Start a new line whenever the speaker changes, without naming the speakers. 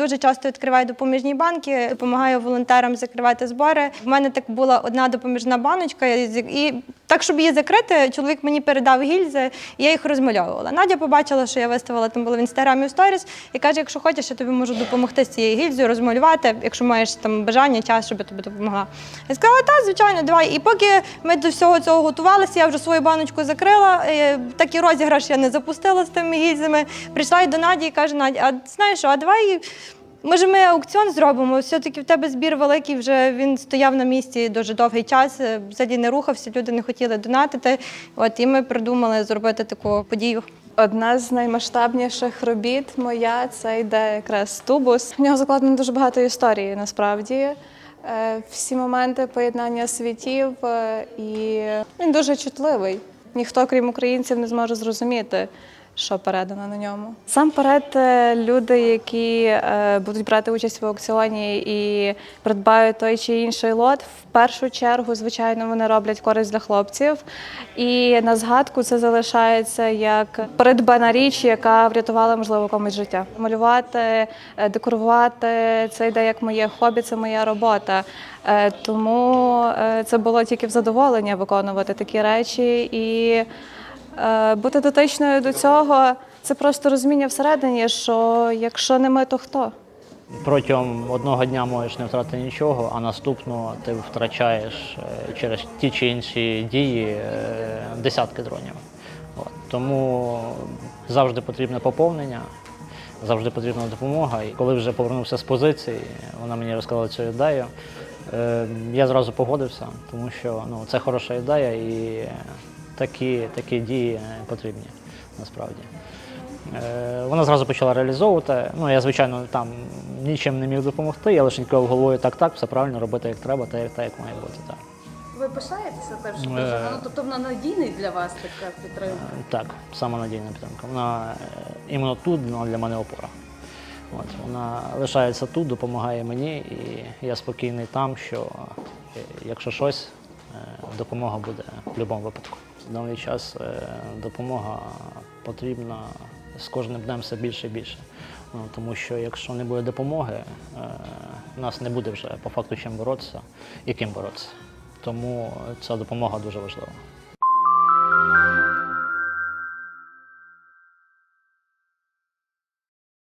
дуже часто відкриваю допоміжні банки, допомагаю волонтерам закривати збори. У мене так була одна допоміжна баночка, і так, щоб її закрити, чоловік мені передав гільзи, і я їх розмальовувала. Надя побачила, що я виставила там було в інстаграмі в сторіс, і каже: якщо хочеш, я тобі можу допомогти з цією гільзою розмалювати, якщо маєш там бажання, час, щоб я тобі допомогла. Я сказала, так, звичайно, давай. І поки ми до всього цього готувалися, я вже свою баночку закрила. е, Такий розіграш я не запустила з тими гільзами. Прийшла і до Наді і каже: Надя, а знаєш, а давай. Може, ми аукціон зробимо? Все-таки в тебе збір великий, вже він стояв на місці дуже довгий час, е, взагалі не рухався, люди не хотіли донатити. От і ми придумали зробити таку подію.
Одна з наймасштабніших робіт моя це йде якраз тубус. В нього закладено дуже багато історії насправді. Е, Всі моменти поєднання світів, е, і він дуже чутливий. Ніхто, крім українців, не зможе зрозуміти, що передано на ньому. Сам перед е, люди, які е, будуть брати участь в аукціоні і придбають той чи інший лот, в першу чергу, звичайно, вони роблять користь для хлопців. І на згадку це залишається як придбана річ, яка врятувала, можливо, комусь життя. Малювати, е, декорувати це йде як моє хобі, це моя робота. Тому це було тільки в задоволення виконувати такі речі і бути дотичною до цього. Це просто розуміння всередині, що якщо не ми, то хто?
Протягом одного дня можеш не втратити нічого, а наступного ти втрачаєш е, через ті чи інші дії е, десятки дронів. От. Тому завжди потрібне поповнення, завжди потрібна допомога. І коли вже повернувся з позиції, вона мені розказала цю ідею. е, Я зразу погодився, тому що ну, це хороша ідея і такі, такі дії потрібні насправді. Е, Вона зразу почала реалізовувати. Ну, я, звичайно, там нічим не міг допомогти, я лише керував головою так-так, все правильно робити як треба, так, як- так як має бути. Так.
Ви пишаєтеся тим, що
Е.
Ну, тобто вона надійний для вас така підтримка?
Е, Так, сама надійна підтримка. Вона е, іменно тут вона для мене опора. От, вона лишається тут, допомагає мені, і я спокійний там, що е, якщо щось, е, допомога буде в будь-якому випадку. Даний час е, допомога потрібна з кожним днем все більше і більше. Ну, тому що якщо не буде допомоги, е, нас не буде вже по факту чим боротися і ким боротися. Тому ця допомога дуже важлива.